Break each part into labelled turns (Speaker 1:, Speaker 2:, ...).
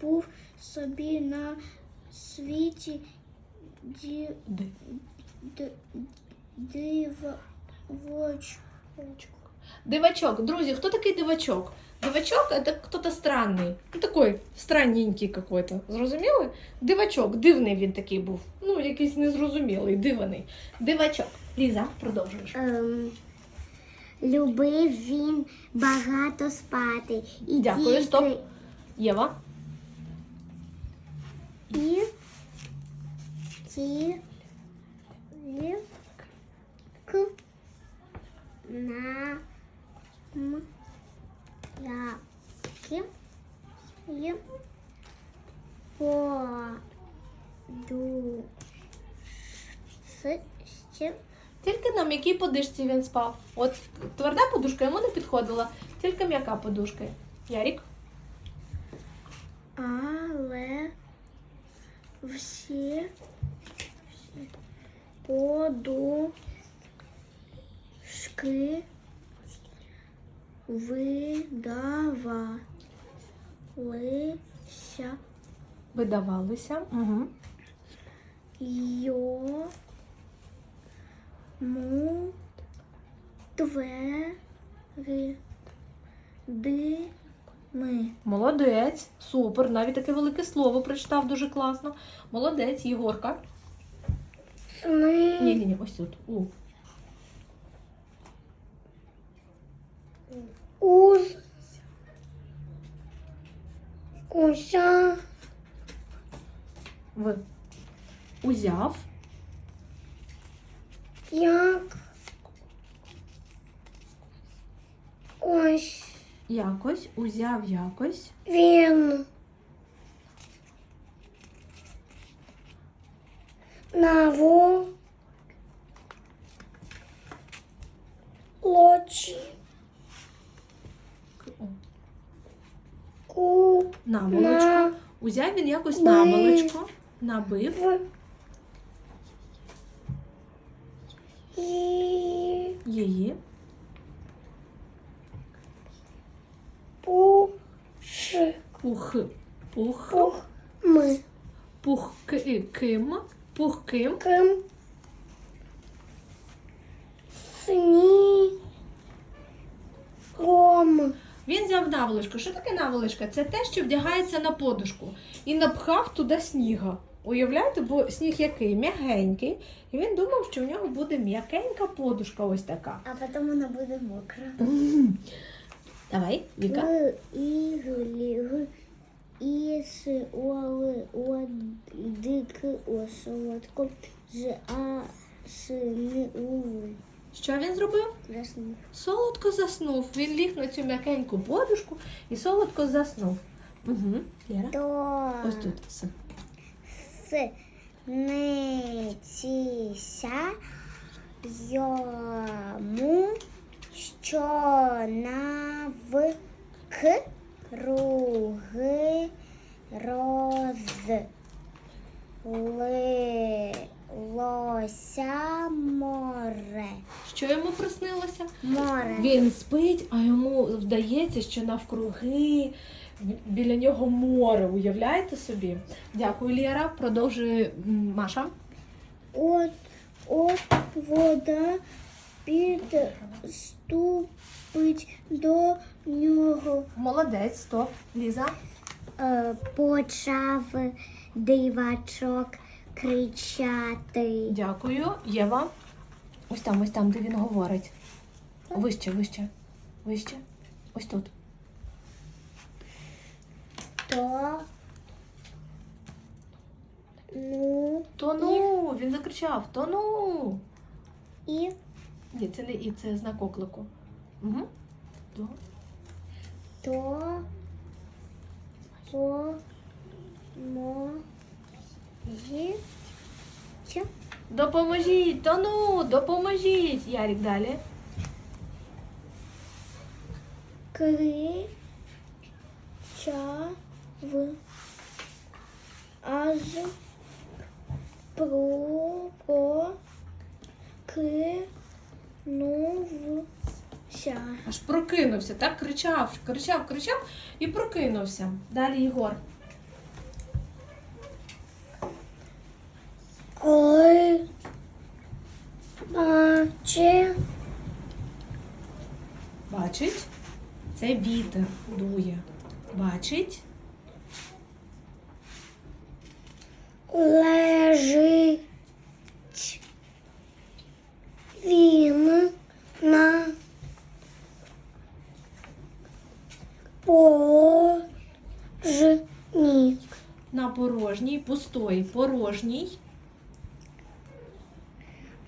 Speaker 1: був собі на світі ді, д.
Speaker 2: Дивачок. Друзі, хто такий дивачок? Дивачок это кто-то странний. Ну, такой странненький какой-то. Зрозуміли? Дивачок, дивний він такий був. Ну, якийсь незрозумілий, дивний. Дивачок. Ліза, продовжуєш.
Speaker 1: Ем, любив він багато спати. І
Speaker 2: Дякую, стоп. Єва.
Speaker 1: І ті к на м й с ще
Speaker 2: Тільки на м'якій подушці він спав. От тверда подушка йому не підходила, тільки м'яка подушка. Ярік.
Speaker 1: але всі подушки видавалися
Speaker 2: Видавалися. Угу.
Speaker 1: йому двері дими.
Speaker 2: Молодець. Супер. Навіть таке велике слово прочитав дуже класно. Молодець, Єгорка. Ні, ні, ні, ось тут. У.
Speaker 1: Уз уся
Speaker 2: В. Узяв.
Speaker 1: як ось
Speaker 2: Якось. Узяв якось.
Speaker 1: він наво лочі ку
Speaker 2: Наволочку. Узяв він якось наволочку. Набив. Її.
Speaker 1: Пуш
Speaker 2: Пух. Пух.
Speaker 1: пух ми
Speaker 2: Пух. Ки. Ким. Пухким.
Speaker 1: ким сні ром
Speaker 2: Він взяв наволочку. Що таке наволочка? Це те, що вдягається на подушку. І напхав туди сніга. Уявляєте, бо сніг який? М'ягенький. І він думав, що в нього буде м'якенька подушка ось така.
Speaker 1: а потім вона буде мокра.
Speaker 2: Давай, Віка.
Speaker 1: І, і, с, о, л, о, д, к, о, солодко, з, а, с, н, у,
Speaker 2: Що він зробив?
Speaker 1: заснув.
Speaker 2: Солодко заснув. Він ліг на цю м'якеньку подушку і солодко заснув. Угу. Лера.
Speaker 1: То,
Speaker 2: Ось тут. С.
Speaker 1: с, йому, що навкруги розлилося море.
Speaker 2: Що йому приснилося?
Speaker 1: Море.
Speaker 2: Він спить, а йому вдається, що навкруги біля нього море. Уявляєте собі? Дякую, Лєра. Продовжує Маша.
Speaker 1: От, от вода підступить до нього.
Speaker 2: Молодець, стоп. Ліза.
Speaker 1: Е, почав дивачок кричати.
Speaker 2: Дякую. Єва. Ось там, ось там, де він говорить. Вище, вище. Вище. Ось тут.
Speaker 1: То ну
Speaker 2: Тону! Він закричав: Тону!
Speaker 1: і
Speaker 2: Ні, це не і, це знак оклику. Угу. То.
Speaker 1: то по мо
Speaker 2: Допоможіть! Тону! Допоможіть! Ярік далі.
Speaker 1: кричав аж про проснувся.
Speaker 2: Аж прокинувся, так? Кричав, кричав, кричав і прокинувся. Далі Єгор.
Speaker 1: Коли бачив.
Speaker 2: Бачить? Це вітер дує. Бачить?
Speaker 1: Лежить. Він на порожній.
Speaker 2: На порожній, пустої, порожній.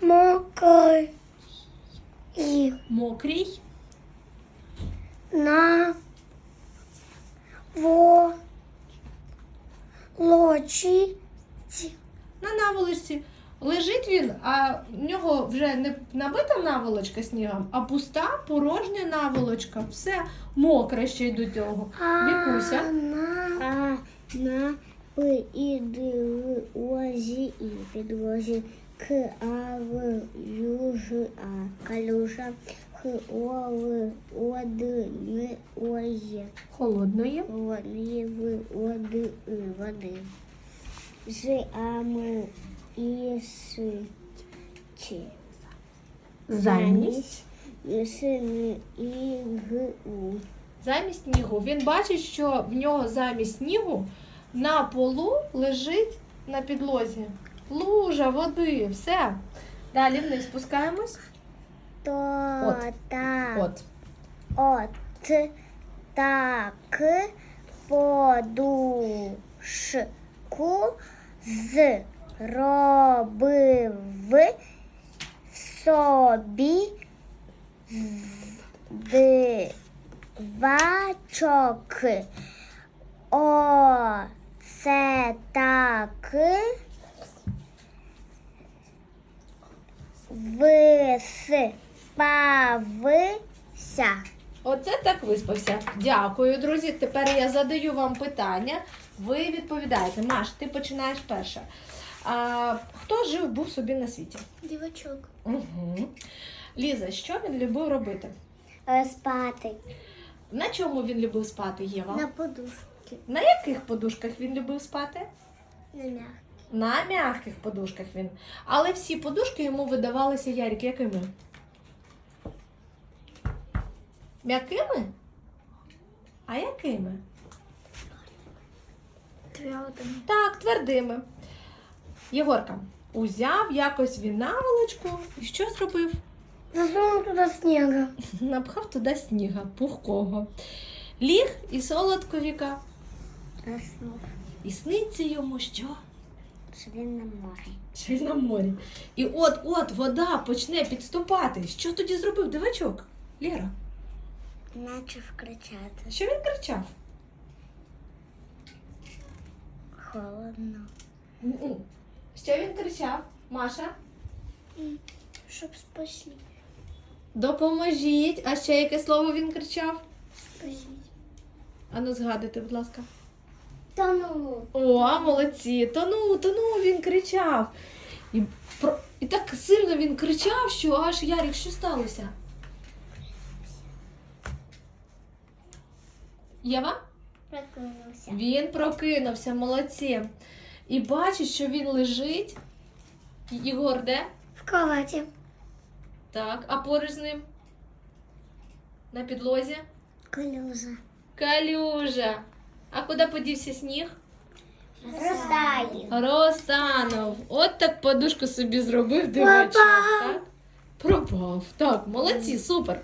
Speaker 1: Мокрий.
Speaker 2: Мокрій.
Speaker 1: На волочі.
Speaker 2: На наволочці. Лежить він, а в нього вже не набита наволочка снігом, а пуста порожня наволочка. Все мокре ще й до цього. Вікуся.
Speaker 1: А на підлозі і підлозі к а в юж а калюжа х о в од н оє
Speaker 2: Холодної.
Speaker 1: водні в од води з а м і с
Speaker 2: Замість.
Speaker 1: с н і г у
Speaker 2: Замість снігу. Він бачить, що в нього замість снігу на полу лежить на підлозі. Лужа води, все. Далі вниз спускаємось.
Speaker 1: то
Speaker 2: От.
Speaker 1: так
Speaker 2: От.
Speaker 1: От так подушку зробив собі дивачок. О, це так. Виспався.
Speaker 2: Оце так виспався. Дякую, друзі. Тепер я задаю вам питання. Ви відповідаєте. Маш, ти починаєш перша. А, хто жив був собі на світі?
Speaker 1: Дівочок.
Speaker 2: Угу. Ліза, що він любив робити?
Speaker 1: Спати.
Speaker 2: На чому він любив спати, Єва?
Speaker 1: На подушці.
Speaker 2: На яких подушках він любив спати?
Speaker 1: На м'як.
Speaker 2: На м'яких подушках він. Але всі подушки йому видавалися Ярик, якими? М'якими? А якими?
Speaker 1: Твердими.
Speaker 2: Так, твердими. Єгорка, узяв якось він наволочку і що зробив?
Speaker 1: Засунув туди снігу.
Speaker 2: Напхав туди сніга, пухкого. Ліг і солодко віка.
Speaker 1: Заснув.
Speaker 2: І сниться йому що?
Speaker 1: Що він на морі.
Speaker 2: Що й на морі. І от-от вода почне підступати. Що тоді зробив дивачок? Лєра,
Speaker 1: Начав кричати.
Speaker 2: що він кричав?
Speaker 1: Холодно.
Speaker 2: М-м. Що він кричав? Маша?
Speaker 1: Щоб спасти.
Speaker 2: Допоможіть. А ще яке слово він кричав?
Speaker 1: Спасіть.
Speaker 2: Ану, згадуйте, будь ласка.
Speaker 1: Та ну.
Speaker 2: О, молодці! Тону, тону, він кричав. І, про... і так сильно він кричав, що аж Ярик, що сталося? Єва?
Speaker 1: Прокинувся.
Speaker 2: Він прокинувся, молодці. І бачить, що він лежить. Єгор де?
Speaker 1: В кроваті.
Speaker 2: Так, а поруч з ним? На підлозі?
Speaker 1: Калюжа.
Speaker 2: Калюжа. А куди подівся сніг?
Speaker 1: Розтає.
Speaker 2: Розтанув. От так подушку собі зробив дивачок, Пропав. Так, молодці, супер.